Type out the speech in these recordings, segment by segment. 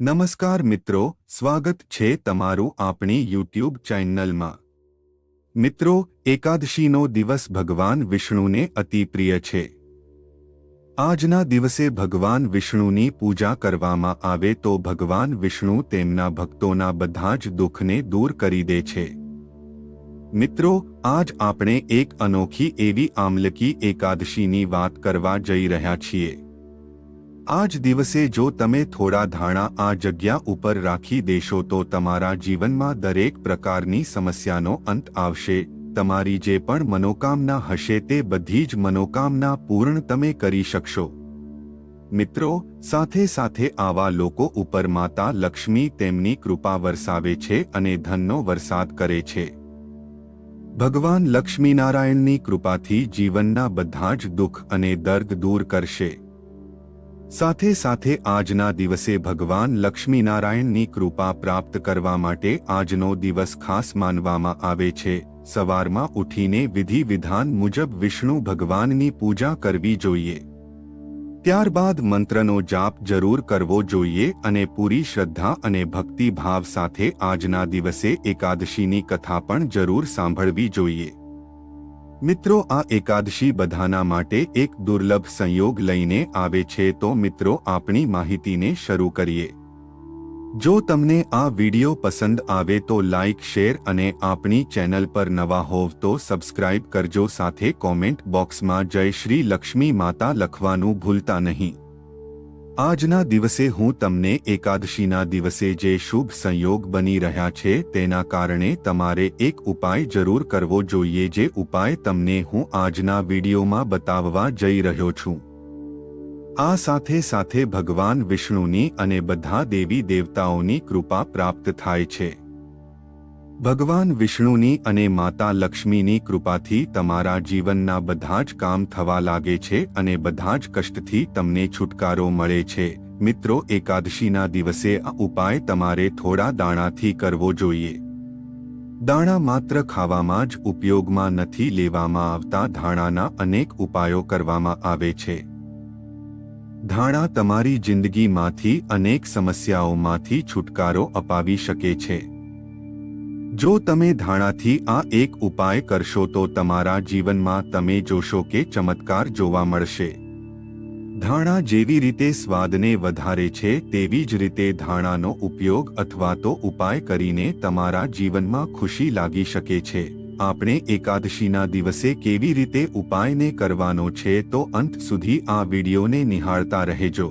નમસ્કાર મિત્રો, સ્વાગત છે તમારું આપણી યુટ્યુબ ચેનલમાં. મિત્રો, એકાદશીનો દિવસ ભગવાન વિષ્ણુને અતિ પ્રિય છે. આજના દિવસે ભગવાન વિષ્ણુની પૂજા કરવામાં આવે તો ભગવાન વિષ્ણુ તેમના ભક્તોના બધા જ દુઃખને દૂર કરી દે છે. મિત્રો, આજ આપણે એક અનોખી એવી આમલકી એકાદશીની વાત કરવા જઈ રહ્યા છીએ. આ જ દિવસે જો તમે થોડા ધાણા આ જગ્યા ઉપર રાખી દેશો તો તમારા જીવનમાં દરેક પ્રકારની સમસ્યાનો અંત આવશે. તમારી જે પણ મનોકામના હશે તે બધી જ મનોકામના પૂર્ણ તમે કરી શકશો. મિત્રો, સાથે સાથે આવા લોકો ઉપર માતા લક્ષ્મી તેમની કૃપા વરસાવે છે અને ધનનો વરસાદ કરે છે. ભગવાન લક્ષ્મીનારાયણની કૃપાથી જીવનના બધા જ દુઃખ અને દર્દ દૂર કરશે. સાથે સાથે આજના દિવસે ભગવાન લક્ષ્મીનારાયણની કૃપા પ્રાપ્ત કરવા માટે આજનો દિવસ ખાસ માનવામાં આવે છે. સવારમાં ઉઠીને વિધિ વિધાન મુજબ વિષ્ણુ ભગવાનની પૂજા કરવી જોઈએ. ત્યારબાદ મંત્રનો જાપ જરૂર કરવો જોઈએ અને પૂરી શ્રદ્ધા અને ભક્તિભાવ સાથે આજના દિવસે એકાદશીની કથા પણ જરૂર સાંભળવી જોઈએ. મિત્રો, આ એકાદશી બધાના માટે એક દુર્લભ સંયોગ લઈને આવે છે. તો મિત્રો, આપણી માહિતીને શરૂ કરીએ. જો તમને આ વિડિયો પસંદ આવે તો લાઇક શેર અને આપણી ચેનલ પર નવા હોવ તો સબસ્ક્રાઇબ કરજો. સાથે કોમેન્ટ બોક્સમાં જય શ્રી લક્ષ્મી માતા લખવાનું ભૂલતા નહીં. આજના દિવસે હું તમને એકાદશીના દિવસે જે શુભ સંયોગ બની રહ્યા છે તેના કારણે તમારે એક ઉપાય જરૂર કરવો જોઈએ જે ઉપાય તમને હું આજના વિડીયોમાં બતાવવા જઈ રહ્યો છું. આ સાથે સાથે ભગવાન વિષ્ણુની અને બધા દેવી દેવતાઓની કૃપા પ્રાપ્ત થાય છે. ભગવાન વિષ્ણુની અને માતા લક્ષ્મીની કૃપાથી તમારા જીવનના બધા જ કામ થવા લાગે છે અને બધા જ કષ્ટથી તમને છુટકારો મળે છે. મિત્રો, એકાદશીના દિવસે આ ઉપાય તમારે થોડા દાણાથી કરવો જોઈએ. દાણા માત્ર ખાવામાં જ ઉપયોગમાં નથી લેવામાં આવતા, ધાણાના અનેક ઉપાયો કરવામાં આવે છે. ધાણા તમારી જિંદગીમાંથી અનેક સમસ્યાઓમાંથી છુટકારો અપાવી શકે છે. જો તમે ધાણાથી આ એક ઉપાય કરશો તો તમારા જીવનમાં તમે જોશો કે ચમત્કાર જોવા મળશે. ધાણા જેવી રીતે સ્વાદને વધારે છે તેવી જ રીતે ધાણાનો ઉપયોગ અથવા તો ઉપાય કરીને તમારા જીવનમાં ખુશી લાગી શકે છે. આપણે એકાદશીના દિવસે કેવી રીતે ઉપાયને કરવાનો છે તો અંત સુધી આ વિડીયોને નિહાળતા રહેજો.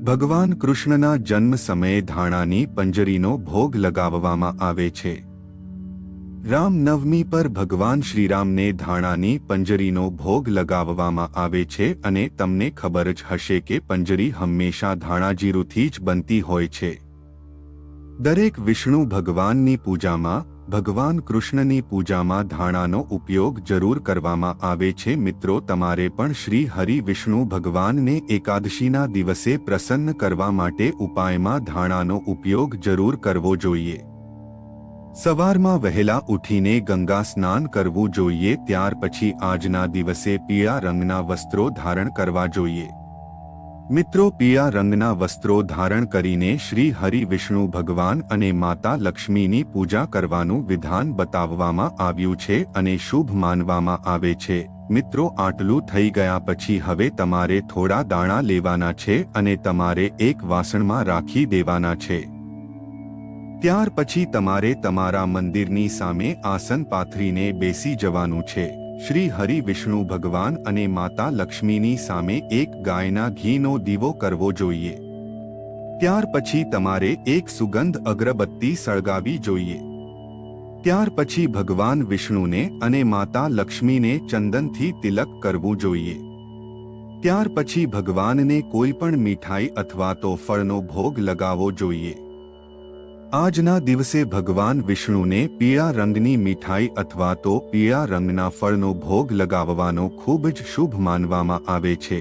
ભગવાન કૃષ્ણના જન્મ સમયે ધાણાની પંજરીનો ભોગ લગાવવામાં આવે છે. રામનવમી પર ભગવાન શ્રીરામને ધાણાની પંજરીનો ભોગ લગાવવામાં આવે છે અને તમને ખબર જ હશે કે પંજરી હંમેશા ધાણાજીરુથી જ બનતી હોય છે. દરેક વિષ્ણુ ભગવાનની પૂજામાં ભગવાન કૃષ્ણની પૂજામાં ધાણાનો ઉપયોગ જરૂર કરવામાં આવે છે. મિત્રો, તમારે પણ શ્રી હરિ વિષ્ણુ ભગવાનને એકાદશીના દિવસે પ્રસન્ન કરવા માટે ઉપાયમાં ધાણાનો ઉપયોગ જરૂર કરવો જોઈએ. સવારમાં વહેલા ઉઠીને ગંગા સ્નાન કરવું જોઈએ. ત્યાર પછી આજના દિવસે પીળા રંગના વસ્ત્રો ધારણ કરવા જોઈએ. મિત્રો પીળા રંગના વસ્ત્રો ધારણ કરીને શ્રી હરિ વિષ્ણુ ભગવાન અને માતા લક્ષ્મીની પૂજા કરવાનું વિધાન બતાવવામાં આવ્યું છે અને શુભ માનવામાં આવે છે. મિત્રો આટલું થઈ ગયા પછી હવે તમારે થોડા દાણા લેવાના છે અને તમારે એક વાસણમાં રાખી દેવાના છે. ત્યાર પછી તમારે તમારા મંદિરની સામે આસન પાથરીને બેસી જવાનું છે. શ્રી હરિ વિષ્ણુ ભગવાન અને માતા લક્ષ્મીની સામે એક ગાયના ઘીનો દીવો કરવો જોઈએ. ત્યાર પછી તમારે એક સુગંધ અગરબત્તી સળગાવી જોઈએ. ત્યાર પછી ભગવાન વિષ્ણુને અને માતા લક્ષ્મીને ચંદનથી તિલક કરવું જોઈએ. ત્યાર પછી ભગવાનને કોઈ પણ મીઠાઈ અથવા તો ફળનો ભોગ લગાવવો જોઈએ. આજના દિવસે ભગવાન વિષ્ણુને પીળા રંગની મીઠાઈ અથવા તો પીળા રંગના ફળનો ભોગ લગાવવાનો ખૂબ જ શુભ માનવામાં આવે છે.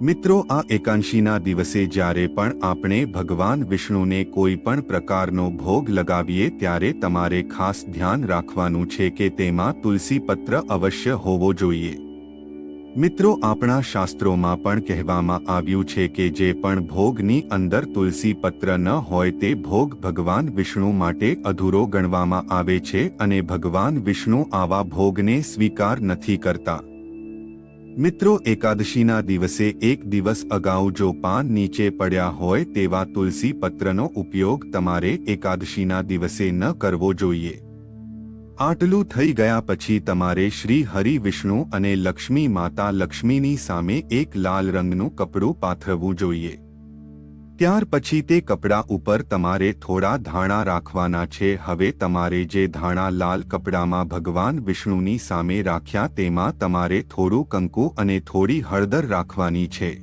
મિત્રો, આ એકાંશીના દિવસે જ્યારે પણ આપણે ભગવાન વિષ્ણુને કોઈ પણ પ્રકારનો ભોગ લગાવીએ ત્યારે તમારે ખાસ ધ્યાન રાખવાનું છે કે તેમાં તુલસી પત્ર અવશ્ય હોવો જોઈએ. મિત્રો, આપણા શાસ્ત્રોમાં પણ કહેવામાં આવ્યું છે કે જે પણ ભોગની અંદર તુલસી પત્ર ન હોય તે ભોગ ભગવાન વિષ્ણુ માટે અધૂરો ગણવામાં આવે છે અને ભગવાન વિષ્ણુ આવા ભોગને સ્વીકાર નથી કરતા. મિત્રો, એકાદશીના દિવસે એક દિવસ અગાઉ જો પાન નીચે પડ્યા હોય તેવા તુલસી પત્રનો ઉપયોગ તમારે એકાદશીના દિવસે ન કરવો જોઈએ. આટલું થઈ ગયા પછી તમારે શ્રી હરિ વિષ્ણુ અને લક્ષ્મી માતા લક્ષ્મીની સામે એક લાલ રંગનું કપડું પાથરવું જોઈએ. ત્યાર પછી તે કપડા ઉપર તમારે થોડા ધાણા રાખવાના છે. હવે તમારે જે ધાણા લાલ કપડામાં ભગવાન વિષ્ણુની સામે રાખ્યા તેમાં તમારે થોડું કંકુ અને થોડી હળદર રાખવાની છે.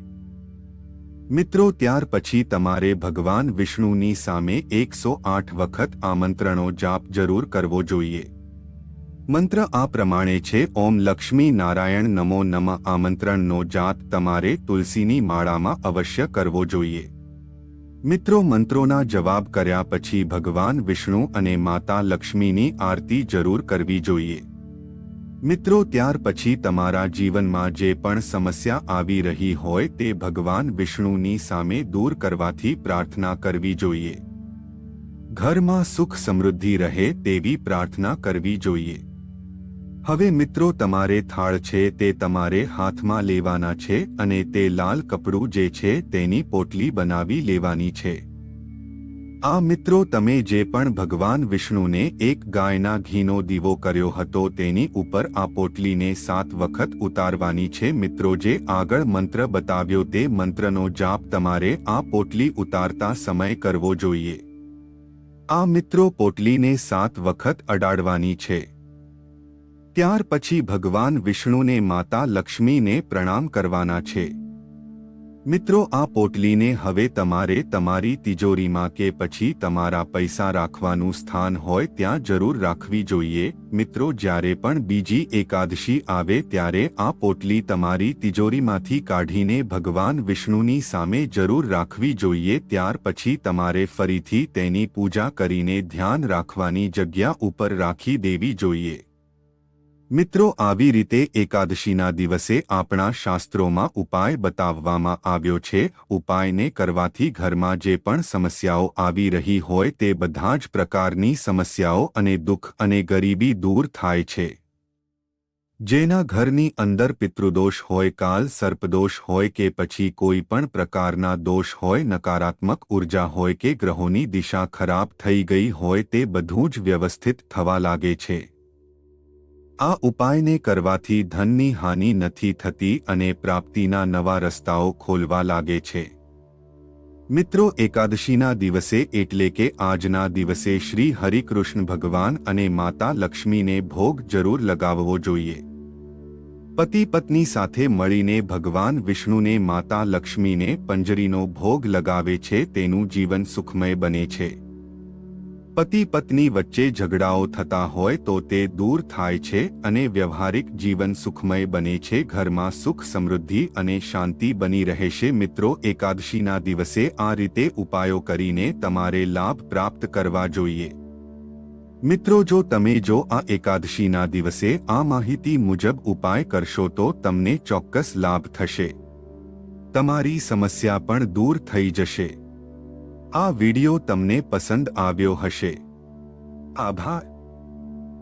મિત્રો, ત્યાર પછી તમારે ભગવાન વિષ્ણુની સામે એકસો આઠ વખત આમંત્રણો જાપ જરૂર કરવો જોઈએ. મંત્ર આ પ્રમાણે છે, ઓમ લક્ષ્મી નારાયણ નમો નમ આમંત્રણનો જાત તમારે તુલસીની માળામાં અવશ્ય કરવો જોઈએ. મિત્રો, મંત્રોના જવાબ કર્યા પછી ભગવાન વિષ્ણુ અને માતા લક્ષ્મીની આરતી જરૂર કરવી જોઈએ. મિત્રો, ત્યાર પછી તમારા જીવનમાં જે પણ સમસ્યા આવી રહી હોય તે ભગવાન વિષ્ણુની સામે દૂર કરવાથી પ્રાર્થના કરવી જોઈએ. ઘરમાં સુખ સમૃદ્ધિ રહે તેવી પ્રાર્થના કરવી જોઈએ. હવે મિત્રો તમારે થાળ છે તે તમારે હાથમાં લેવાના છે અને તે લાલ કપડું જે છે તેની પોટલી બનાવી લેવાની છે. આ મિત્રો તમે જે પણ ભગવાન વિષ્ણુને એક ગાયના ઘીનો દીવો કર્યો હતો તેની ઉપર આ પોટલીને સાત વખત ઉતારવાની છે. મિત્રો જે આગળ મંત્ર બતાવ્યો તે મંત્રનો જાપ તમારે આ પોટલી ઉતારતા સમય કરવો જોઈએ. આ મિત્રો પોટલીને સાત વખત અડાડવાની છે. ત્યાર પછી ભગવાન વિષ્ણુને માતા લક્ષ્મીને પ્રણામ કરવાના છે. મિત્રો, આ પોટલીને હવે તમારે તમારી તિજોરીમાં કે પછી તમારા પૈસા રાખવાનું સ્થાન હોય ત્યાં જરૂર રાખવી જોઈએ. મિત્રો, જ્યારે પણ બીજી એકાદશી આવે ત્યારે આ પોટલી તમારી તિજોરીમાંથી કાઢીને ભગવાન વિષ્ણુની સામે જરૂર રાખવી જોઈએ. ત્યાર પછી તમારે ફરીથી તેની પૂજા કરીને ધ્યાન રાખવાની જગ્યા ઉપર રાખી દેવી જોઈએ. મિત્રો, આવી રીતે એકાદશીના દિવસે આપણા શાસ્ત્રોમાં ઉપાય બતાવવામાં આવ્યો છે. ઉપાયને કરવાથી ઘરમાં જે પણ સમસ્યાઓ આવી રહી હોય તે બધા જ પ્રકારની સમસ્યાઓ અને દુઃખ અને ગરીબી દૂર થાય છે. જેના ઘરની અંદર પિતૃદોષ હોય, કાલ સર્પદોષ હોય કે પછી કોઈ પણ પ્રકારના દોષ હોય, નકારાત્મક ઊર્જા હોય કે ગ્રહોની દિશા ખરાબ થઈ ગઈ હોય તે બધું જ વ્યવસ્થિત થવા લાગે છે. આ ઉપાયને કરવાથી ધનની હાનિ નથી થતી અને પ્રાપ્તિના નવા રસ્તાઓ ખોલવા લાગે છે. મિત્રો, એકાદશીના દિવસે એટલે કે આજના દિવસે શ્રી હરિકૃષ્ણ ભગવાન અને માતા લક્ષ્મીને ભોગ જરૂર લગાવવો જોઈએ. પતિ પત્ની સાથે મળીને ભગવાન વિષ્ણુને માતા લક્ષ્મીને પંજરીનો ભોગ લગાવે છે તેનું જીવન સુખમય બને છે. પતિ પત્ની વચ્ચે ઝઘડાઓ થતા હોય તો તે દૂર થાય છે અને વ્યવહારિક જીવન સુખમય બને છે, ઘરમાં સુખ, સમૃદ્ધિ અને શાંતિ બની રહેશે મિત્રો, એકાદશીના દિવસે આ રીતે ઉપાયો કરીને તમારે લાભ પ્રાપ્ત કરવા જોઈએ. મિત્રો, જો તમે જો આ એકાદશીના દિવસે આ માહિતી મુજબ ઉપાય કરશો તો તમને ચોક્કસ લાભ થશે. તમારી સમસ્યા પણ દૂર થઈ જશે. આ વિડિયો તમને પસંદ આવ્યો હશે. આભાર.